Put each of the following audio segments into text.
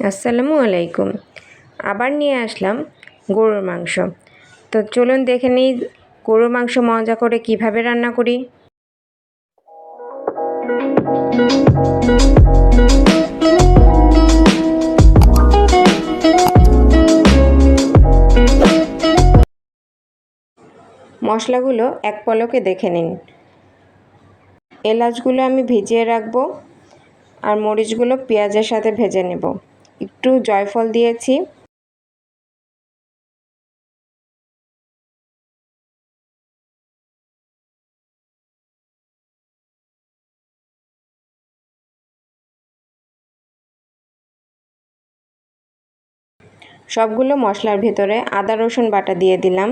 আসসালামু আলাইকুম। আবার নিয়ে আসলাম গরুর মাংস। তো চলুন দেখে নিই গরুর মাংস মজা করে কীভাবে রান্না করি। মশলাগুলো এক পলকে দেখে নিন। এলাচগুলো আমি ভিজিয়ে রাখব আর মরিচগুলো পেঁয়াজের সাথে ভেজে নেব। একটু জয়ফল দিয়েছি। সবগুলো মশলার ভেতরে আদা রসুন বাটা দিয়ে দিলাম।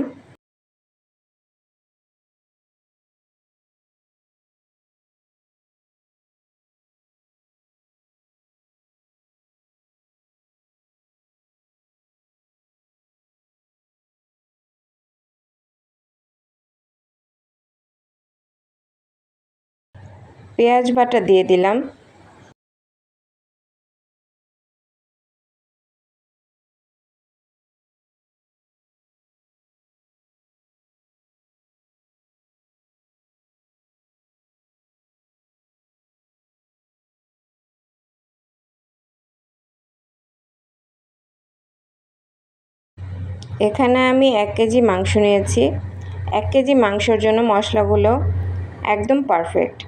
পেঁয়াজ বাটা দিয়ে দিলাম। এখানে আমি এক কেজি মাংস নিয়েছি। এক কেজি মাংসর জন্য মশলাগুলো একদম পারফেক্ট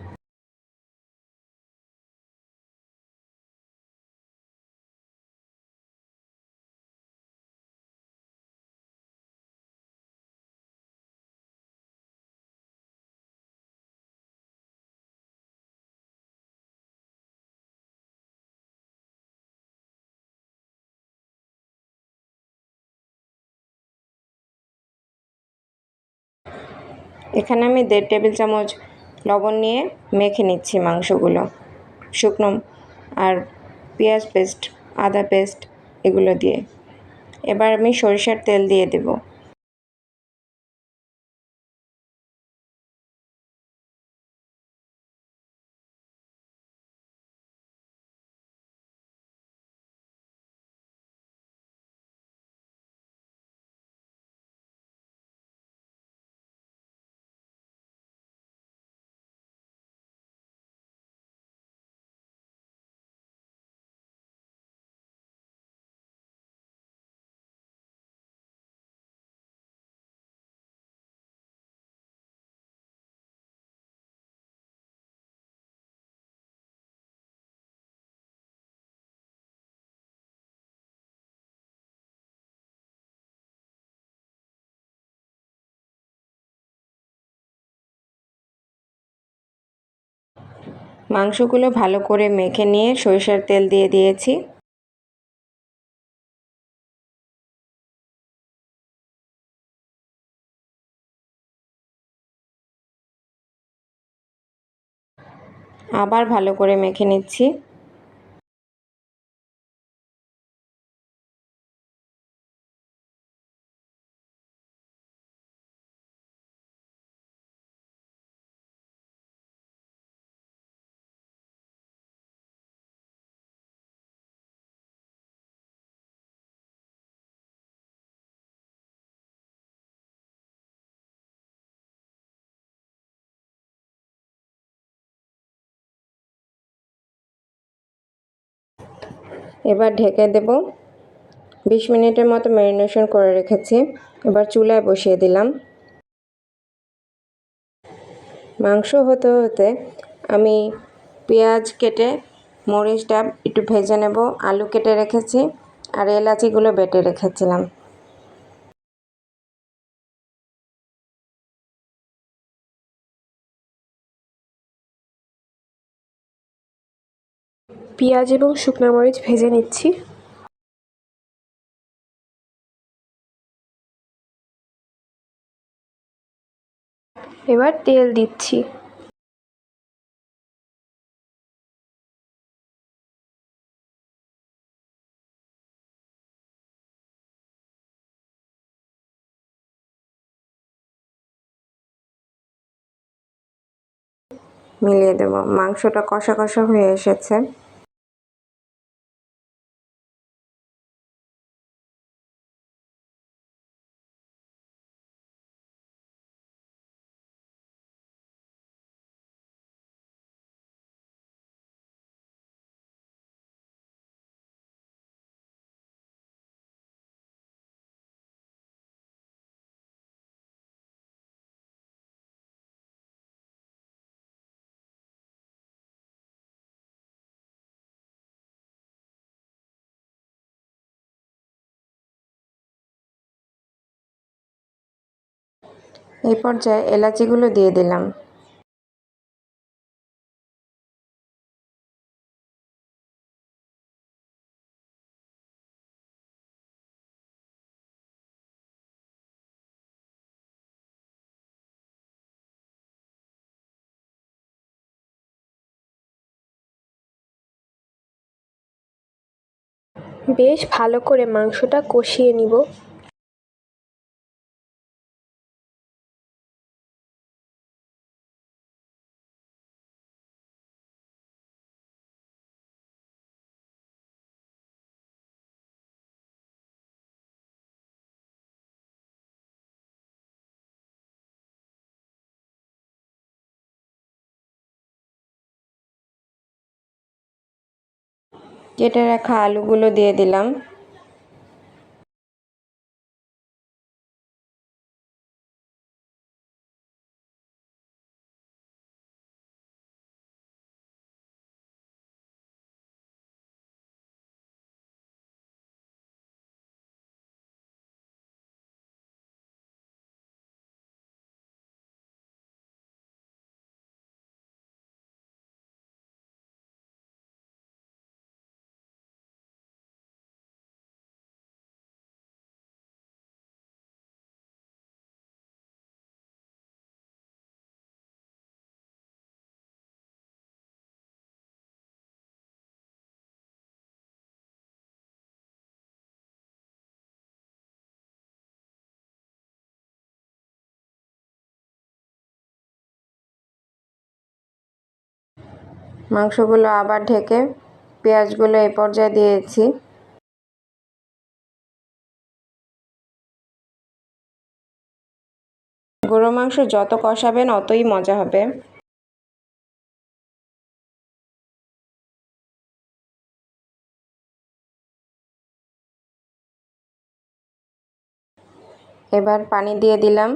এখানে আমি দেড় টেবিল চামচ লবণ নিয়ে মেখে নিচ্ছি মাংসগুলো। শুকনো আর পেঁয়াজ পেস্ট, আদা পেস্ট এগুলো দিয়ে। এবার আমি সরিষার তেল দিয়ে দেব। মাংসগুলো ভালো করে মেখে নিয়ে সরিষার তেল দিয়ে দিয়েছি। আবার ভালো করে মেখে নিচ্ছি। এবার ঢেকে দেব। বিশ মিনিটের মতো ম্যারিনেশন করে রেখেছি। এবার চুলায় বসিয়ে দিলাম। মাংস হতে হতে আমি পেঁয়াজ কেটে মরিচটা একটু ভেজে নেব, আলু কেটে রেখেছি, আর এলাচিগুলো বেটে রেখেছিলাম। পেঁয়াজ এবং শুকনো মরিচ ভেজে নিচ্ছি। এবার তেল দিচ্ছি। মিলিয়ে দেব। মাংসটা কষা কষা হয়ে এসেছে। এই পর্যায়ে এলাচিগুলো দিয়ে দিলাম। বেশ ভালো করে মাংসটা কষিয়ে নিব। কেটে রাখা আলুগুলো দিয়ে দিলাম। মাংসগুলো আবার ঢেকে পেঁয়াজগুলো এই পর্যায়ে দিয়েছি। গরু মাংস যত কষাবেন অতই মজা হবে। এবার পানি দিয়ে দিলাম।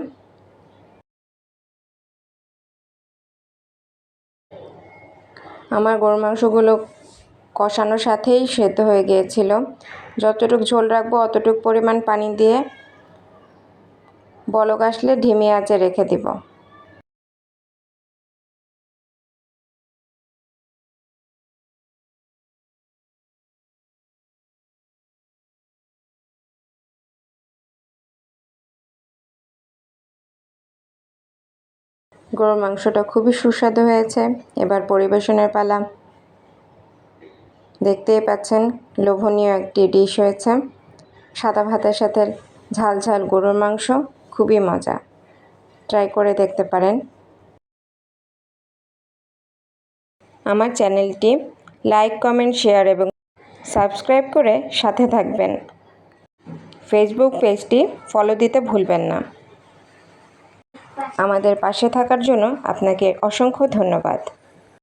আমার গরু মাংসগুলো কষানোর সাথেই সেদ্ধ হয়ে গিয়েছিল। যতটুকু ঝোল রাখব অতটুকু পরিমাণ পানি দিয়ে বলক আসলে ঢিমি আঁচে রেখে দিব। গরুর মাংসটা খুবই সুস্বাদু হয়েছে। এবার পরিবেশনের পালা। দেখতেই পাচ্ছেন, লোভনীয় একটি ডিশ হয়েছে। সাদা ভাতের সাথে ঝাল ঝাল গরুর মাংস, খুবই মজা। ট্রাই করে দেখতে পারেন। আমার চ্যানেলটি লাইক, কমেন্ট, শেয়ার এবং সাবস্ক্রাইব করে সাথে থাকবেন। ফেসবুক পেজটি ফলো দিতে ভুলবেন না। আমাদের পাশে থাকার জন্য আপনাকে অসংখ্য ধন্যবাদ।